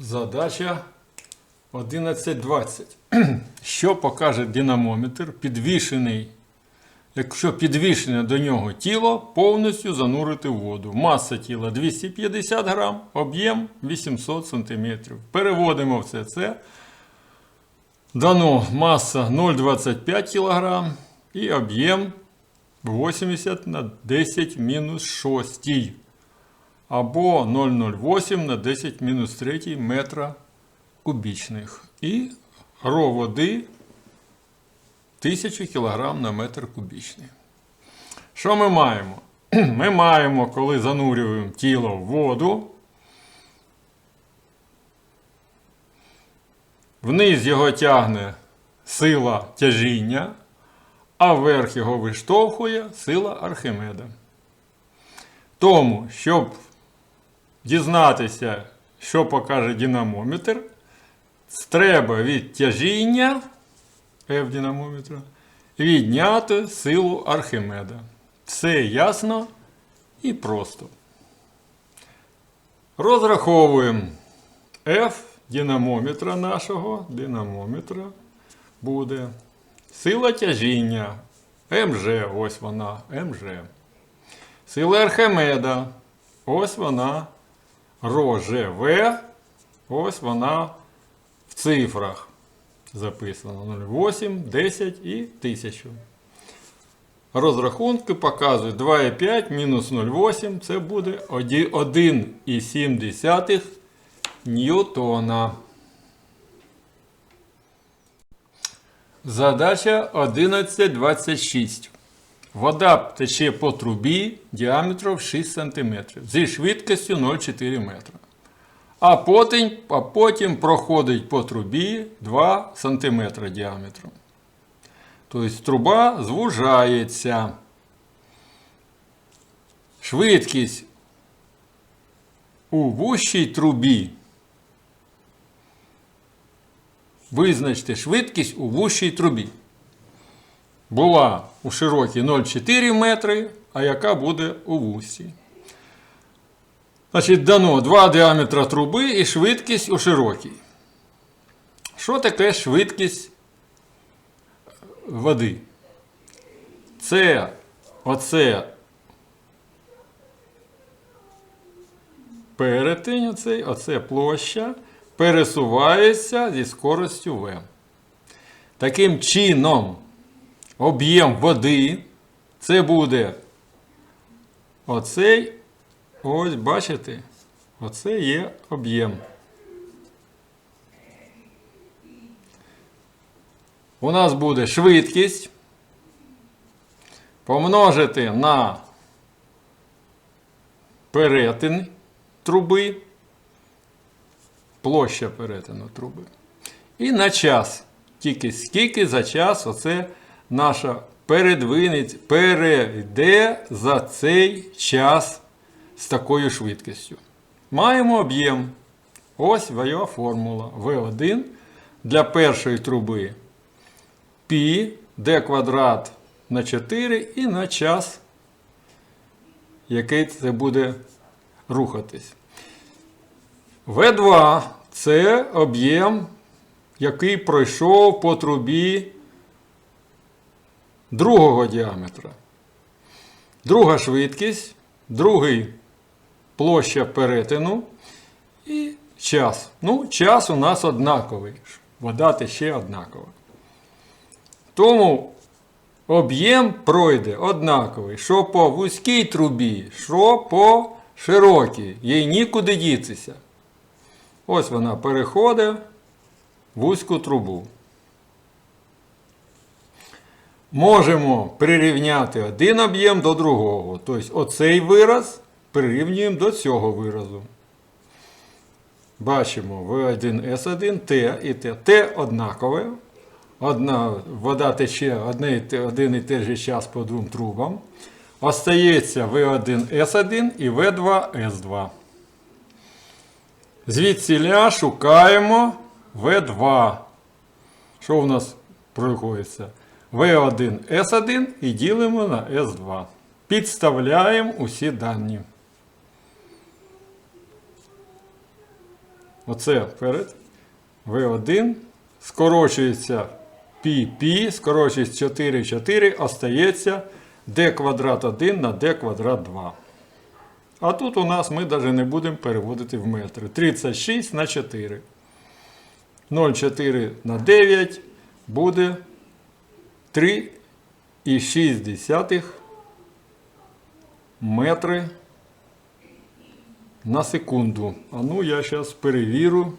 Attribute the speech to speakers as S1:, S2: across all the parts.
S1: Задача 11.20. Що покаже динамометр, підвішений, якщо підвішене до нього тіло, повністю занурити в воду. Маса тіла 250 грам, об'єм 800 см. Переводимо все це. Дано маса 0,25 кг і об'єм 80 на 10 мінус 6 або 0,08 на 10 мінус 3 метра кубічних. І ро води 1000 кг на метр кубічний. Що ми маємо? Ми маємо, коли занурюємо тіло в воду, вниз його тягне сила тяжіння, а вверх його виштовхує сила Архимеда. Тому, щоб дізнатися, що покаже динамометр, треба від тяжіння F динамометра відняти силу Архимеда. Все ясно і просто. Розраховуємо F динамометра нашого динамометра буде сила тяжіння МЖ, ось вона, МЖ. Сила Архимеда, ось вона РОЖВ, ось вона в цифрах записано 0,8, 10 і 1000. Розрахунки показують 2,5 мінус 0,8 це буде 1,7 ньютона. Задача 11.26. Вода тече по трубі діаметром 6 см зі швидкістю 0,4 метра. А потім, а потім проходить по трубі 2 см діаметром. Тобто труба звужається. Швидкість у вущій трубі. Визначте швидкість у вущій трубі. Була у широкій 0,4 метри, а яка буде у вусі. Значить, дано два діаметра труби і швидкість у широкій. Що таке швидкість води? Це оце перетин, оцей, оце площа, пересувається зі скоростю V. Таким чином, об'єм води це буде оцей, ось бачите, оце є об'єм. У нас буде швидкість помножити на перетин труби, площа перетину труби. І на час. Тільки скільки за час оце наша передвинець перейде за цей час з такою швидкістю. Маємо об'єм. Ось його формула. В1 для першої труби π d квадрат на 4 і на час, який це буде рухатись. В2 це об'єм, який пройшов по трубі другого діаметра. Друга швидкість, другий площа перетину і час. Ну, час у нас однаковий. Вода тече однакова. Тому об'єм пройде однаковий, що по вузькій трубі, що по широкій. Їй нікуди дітися. Ось вона переходить в вузьку трубу. Можемо прирівняти один об'єм до другого. Тобто оцей вираз прирівнюємо до цього виразу. Бачимо В1С1, Т і Т. Т однакове. Одна вода тече один і той же час по двом трубам. Остається В1С1 і В2С2. Звідсіля шукаємо В2. Що у нас проходиться? В1С1 і ділимо на С2. Підставляємо усі дані. Оце перед. В1 скорочується π, скорочується 4, 4, остається d квадрат 1 на d квадрат 2. А тут у нас ми навіть не будемо переводити в метри. 36 на 4. 0,4 на 9 буде 3,6 метри на секунду. А ну я зараз перевірю.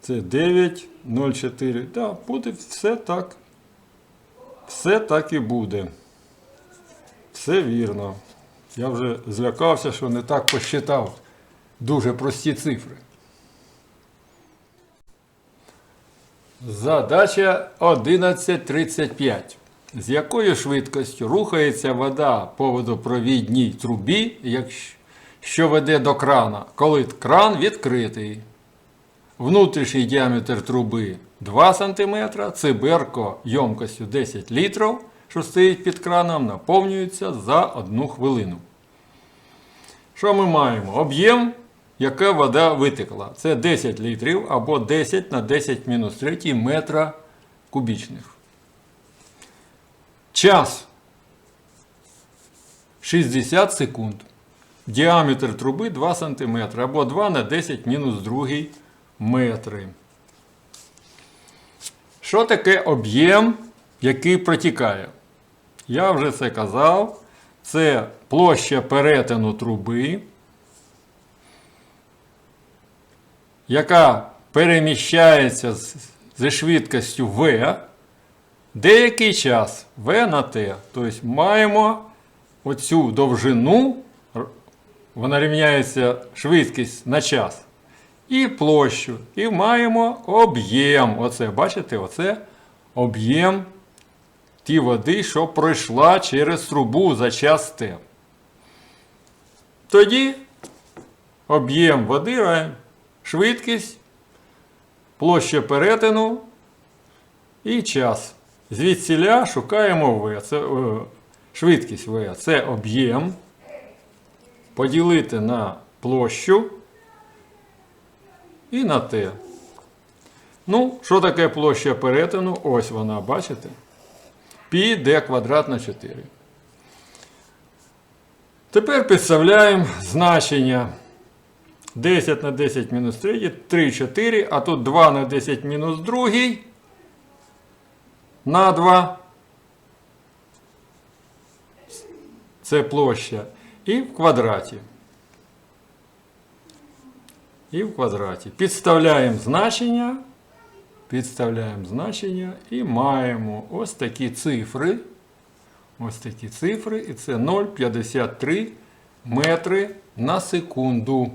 S1: Це 9, 0,4. Да, буде все так. Все так і буде. Все вірно. Я вже злякався, що не так посчитав. Дуже прості цифри. Задача 11.35. З якою швидкістю рухається вода по водопровідній трубі, що веде до крана, коли кран відкритий? Внутрішній діаметр труби 2 см, циберко ємкостю 10 літрів, що стоїть під краном, наповнюється за 1 хвилину. Що ми маємо? Об'єм, яка вода витекла. Це 10 літрів або 10 на 10 мінус 3 метра кубічних. Час 60 секунд. Діаметр труби 2 см або 2 на 10 мінус 2 метри. Що таке об'єм, який протікає? Я вже це казав. Це площа перетину труби, яка переміщається зі швидкістю V деякий час V на T. Тобто маємо оцю довжину, вона рівняється швидкість на час, і площу. І маємо об'єм. Оце, бачите, оце об'єм ті води, що пройшла через трубу за час Т. Тоді об'єм води швидкість, площа перетину і час. Звідсіля шукаємо В. Це е, швидкість В. Це об'єм. Поділити на площу і на Т. Ну, що таке площа перетину? Ось вона, бачите? Пі d квадрат на 4. Тепер підставляємо значення 10 на 10 мінус 3, 3, 4, а тут 2 на 10 мінус 2 на 2. Це площа. І в квадраті. І в квадраті. Підставляємо значення. Підставляємо значення і маємо ось такі цифри. Ось такі цифри, і це 0,53 метри на секунду.